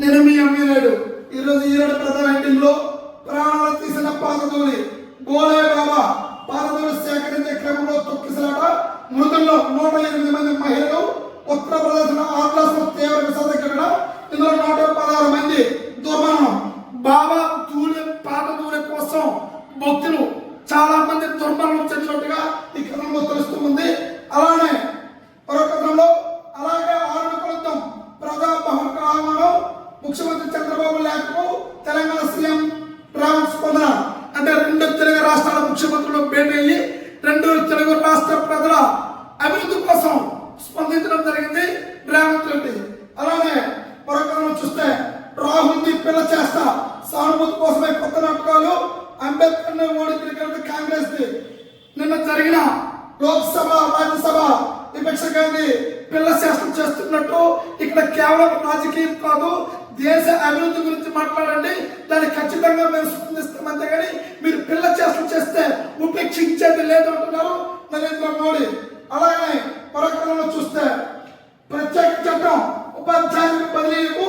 నేను మీ అమ్మినాడు. ఈరోజు ఈనాడు ప్రధాన హెడ్డింగ్ ప్రాణాలు తీసిన పాతదూరి గోలే బాబా పాతదూరి సేకరించే క్రమంలో తొక్కిసలాట. మృతుల్లో నూట ఎనిమిది మంది మహిళలు ఉత్తరప్రదేశ్ ఆదిలాస్ తీవ్ర విశాఖ ఇందులో నూట పదహారు మంది దుర్మరణం. బాబా దూరి పాత దూరి కోసం భక్తులు చాలా మంది దుర్మరణం చెందినట్టుగా ఈ కథంలో తెలుస్తూ ఉంది అలానే మరో కథనంలో అలాగే ఆరు కొలుద్దాం ప్రజాభవన్ ఆహ్వానం ముఖ్యమంత్రి చంద్రబాబు లేఖకు తెలంగాణ సీఎం రామ్ స్పందన అంటే రెండు తెలుగు రాష్ట్రాల ముఖ్యమంత్రులు భేటీ అయ్యి రెండు తెలుగు రాష్ట్ర ప్రజల అభివృద్ధి కోసం స్పందించడం జరిగింది. రేవంత్ రెడ్డి అలానే మరొకరు చూస్తే రాహుల్ పిల్ల చేస్తా సానుభూతి కోసమే కొత్త నాటకాలు. అంబేద్కర్ని ఓడించిన కాంగ్రెస్ ది. నిన్న జరిగిన లోక్సభ రాజ్యసభ విపక్ష గాంధీ పిల్ల శాస్త్రం చేస్తున్నట్టు ఇక్కడ కేవలం రాజకీయం కాదు దేశ అభివృద్ధి గురించి మాట్లాడండి. దాన్ని ఖచ్చితంగా మేము స్పందిస్తాం. అంతేగాని మీరు పిల్ల చేష్టం చేస్తే ఉపేక్షించేది లేదు అంటున్నారు నరేంద్ర మోడీ. అలాగే మరొకరిలో చూస్తే ప్రత్యేక చట్టం ఉపాధ్యాయుల బదిలీలకు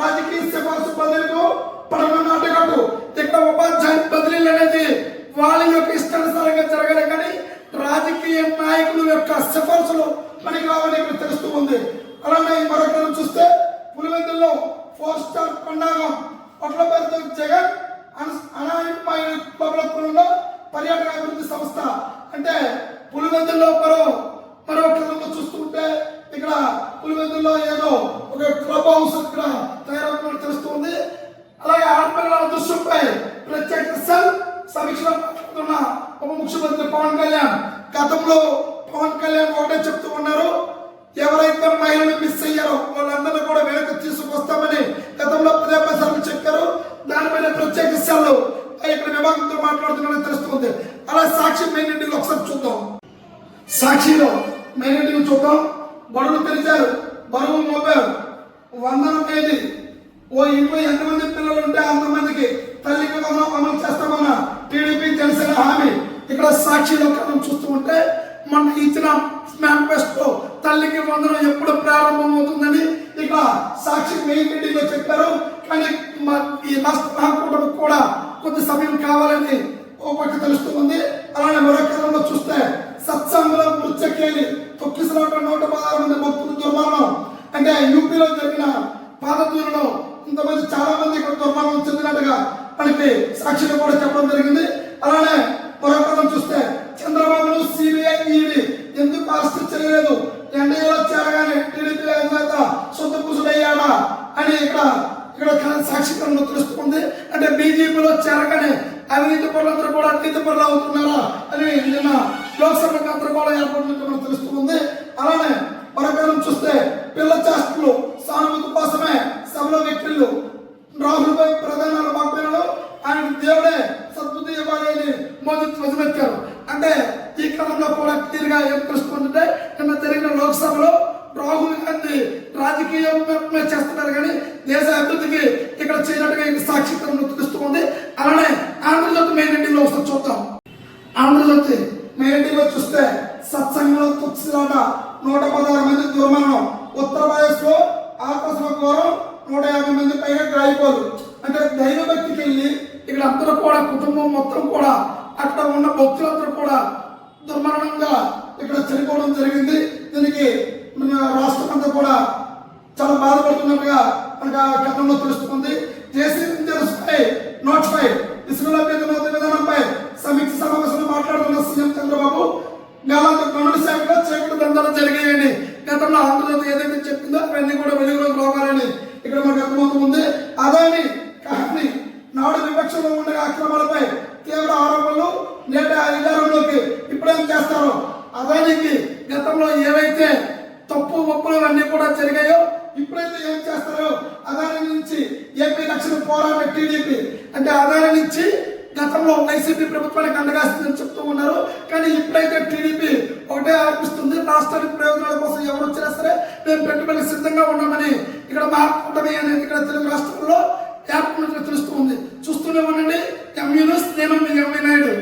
రాజకీయ సిఫార్సు బదిలీలకు పడమ నాటకట్టు ఇక్కడ ఉపాధ్యాయ బదిలీలు అనేది వాళ్ళ యొక్క ఇష్టానుసారంగా జరగలే కానీ రాజకీయ నాయకుల యొక్క సిఫార్సులు మనకి రావని ఇక్కడ తెలుస్తూ ఉంది అలానే మరొకరు చూస్తే పులివెందుల్లో ఫోర్ స్టార్ పట్ల జగన్ అనాయమైన పబ్లిక్లో పర్యాటక అభివృద్ధి సంస్థ. అంటే పులివెందుల్లో మరో మరో కథలో చూస్తుంటే ఇక్కడ పులివెందుల్లో ఏదో ఒక క్లబ్ హౌస్ ఇక్కడ తయారవుతున్నట్టు తెలుస్తుంది. అలాగే ఆడపిల్లల దృశ్యంపై ప్రత్యేక సెల్ సమీక్షలో మాట్లాడుతున్న ఉప ముఖ్యమంత్రి పవన్ కళ్యాణ్. గతంలో పవన్ కళ్యాణ్ ఒకటే చెప్తూ ఉన్నారు ఎవరైతే మహిళలు మిస్ అయ్యారో చూద్దాం. సాక్షిలో మెయిన్ చూద్దాం. బరువులు తెరిచారు. బరువు మోపారు. వందన తేదీ ఓ ఇంట్లో ఎంతమంది పిల్లలు ఉంటే అంతమందికి తల్లికి మనం అమలు చేస్తామన్న టీడీపీ తెలిసిన హామీ. ఇక్కడ సాక్షిలో మనం చూస్తూ ఉంటే మొన్న ఇచ్చిన మేనిఫెస్టో తల్లికి వందనం ఎప్పుడు ప్రారంభమవుతుందని ఇక్కడ సాక్షి మెయిన్ మీటింగ్లో చెప్పారు. కానీ మ- ఈ రాష్ట్ర కూడా కొద్ది సమయం కావాలని పక్క తెలుస్తుంది అలానే మరొక కథలో చూస్తే సత్సంగంలో మృత్యకేలి తొక్కిసలాట నూట పదహారు మంది భక్తులు దుర్మరణం. అంటే యూపీలో జరిగిన పాదతూరులో ఇంతమంది చాలా మంది ఇక్కడ దుర్మరణం చెందినట్టుగా మనకి సాక్షిలో కూడా చెప్పడం జరిగింది. అలానే మరొక చూస్తే చంద్రబాబును సిబిఐ ఈడీ ఎందుకు అరెస్ట్ చేయలేదు? ఎన్డీఏలో చేరగానే టీడీపీ అధినేత సొంత కుసుడయ్యాడా అని ఇక్కడ ఇక్కడ సాక్షికరంలో తెలుస్తుంది. అంటే బీజేపీలో చేరగానే అవినీతి పరులందరూ కూడా అవినీతి పరులు అవుతున్నారా అని నిన్న లోక్సభ కూడా ఏర్పడినట్టు మనకు తెలుస్తుంది. అలానే మరొకరం చూస్తే పిల్ల చేష్టలు సానుభూతి కోసమే సభలో వ్యక్తులు రాహుల్ పై ప్రధాన వాగ్దానాలు ఆయన దేవుడే సద్బుద్ధి ఇవ్వాలి అని మోదీ ధ్వజమెత్తారు. అంటే ఈ క్రమంలో కూడా తీరుగా ఏం తెలుస్తుందంటే నిన్న జరిగిన లోక్సభలో రాహుల్ గాంధీ రాజకీయం చేస్తున్నారు కానీ దేశ అభివృద్ధికి ఇక్కడ చేయనట్టుగా సాక్షిత్వం సాక్షికరంలో తెలుస్తుంది అలానే ఆంధ్రజ్యోతి మెయిన్ ఇంటిలో ఒకసారి చూద్దాం. ఆంధ్రజ్యోతి మెయిన్ ఇంటిలో చూస్తే సత్సంగంలో తుక్సిలాట నూట పదహారు మంది దుర్మరణం. ఉత్తరప్రదేశ్లో ఆకాశమ ఘోరం నూట యాభై మంది పైగా గాయపోలు. అంటే దైవ భక్తికి వెళ్ళి ఇక్కడ అందరూ కూడా కుటుంబం మొత్తం కూడా అక్కడ ఉన్న భక్తులందరూ కూడా దుర్మరణంగా ఇక్కడ చనిపోవడం జరిగింది. దీనికి మన రాష్ట్రం అంతా కూడా చాలా బాధపడుతున్నట్టుగా మనకు ఆ గతంలో తెలుస్తుంది. జేసీ ఇంజనీర్స్పై నోటిఫై ఇసుక లభ్యత విధానంపై సమీక్ష సమావేశంలో మాట్లాడుతున్న సీఎం చంద్రబాబు గత గనుల శాఖలో చీకటి దందాలు జరిగాయని గతంలో ఆంధ్రజ్యోతి ఏదైతే చెప్పిందో అవన్నీ కూడా వెలుగులోకి రావాలని ఇక్కడ మనకు అర్థమవుతుంది అదాని కానీ నాడు విపక్షంలో ఉండే అక్రమాలపై తీవ్ర ఆరోపణలు నేటి అధికారంలోకి ఇప్పుడేం చేస్తారు అదానికి గతంలో ఏ తప్పు ఒప్పులు అన్నీ కూడా జరిగాయో ఇప్పుడైతే ఏం చేస్తారో అదాని నుంచి పోరాడిన టీడీపీ అంటే అదాని ఇచ్చి గతంలో వైసీపీ ప్రభుత్వానికి అండగాస్తుందని చెప్తూ ఉన్నారు. కానీ ఇప్పుడైతే టీడీపీ ఒకటే ఆరోపిస్తుంది. రాష్ట్రానికి ప్రయోజనాల కోసం ఎవరు వచ్చినా సరే మేము పెట్టుబడికి సిద్ధంగా ఉన్నామని ఇక్కడ మహాకూటమి అనేది ఇక్కడ తెలుగు రాష్ట్రంలో ఏర్పడినట్లు తెలుస్తూ ఉంది. చూస్తూనే ఉండండి. ఎం న్యూస్ నేను మీ ఎంవీ నాయుడు.